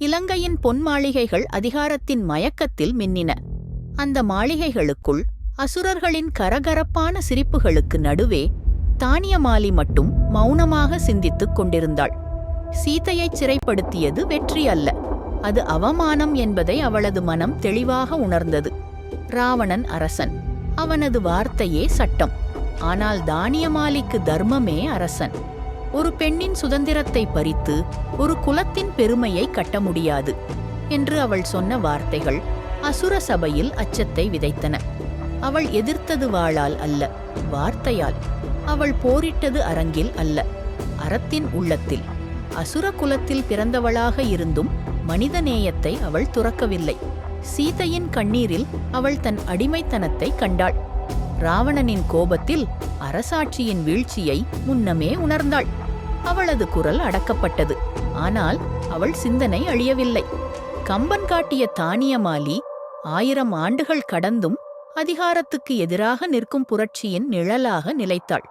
இலங்கையின் பொன் மாளிகைகள் அதிகாரத்தின் மயக்கத்தில் மின்னின. அந்த மாளிகைகளுக்குள் அசுரர்களின் கரகரப்பான சிரிப்புகளுக்கு நடுவே தானியமாலி மட்டும் மௌனமாக சிந்தித்துக் கொண்டிருந்தாள். சீதையைச் சிறைப்படுத்தியது வெற்றி அல்ல. அது அவமானம் என்பதை அவளது மனம் தெளிவாக உணர்ந்தது. ராவணன் அரசன். அவனது வார்த்தையே சட்டம். ஆனால் தானியமாலிக்கு தர்மமே அரசன். ஒரு பெண்ணின் சுதந்திரத்தை பறித்து ஒரு குலத்தின் பெருமையை கட்ட முடியாது என்று அவள் சொன்ன வார்த்தைகள் அசுர சபையில் அச்சத்தை விதைத்தன. அவள் எதிர்த்தது வாளால் அல்ல வார்த்தையால். அவள் போரிட்டது அரங்கில் அல்ல அறத்தின் உள்ளத்தில். அசுர குலத்தில் பிறந்தவளாக இருந்தும் மனிதநேயத்தை அவள் துறக்கவில்லை. சீதையின் கண்ணீரில் அவள் தன் அடிமைத்தனத்தை கண்டாள். ராவணனின் கோபத்தில் அரசாட்சியின் வீழ்ச்சியை முன்னமே உணர்ந்தாள். அவளது குரல் அடக்கப்பட்டது. ஆனால் அவள் சிந்தனை அழியவில்லை. கம்பன் காட்டிய தானியமாலி ஆயிரம் ஆண்டுகள் கடந்தும் அதிகாரத்துக்கு எதிராக நிற்கும் புரட்சியின் நிழலாக நிலைத்தாள்.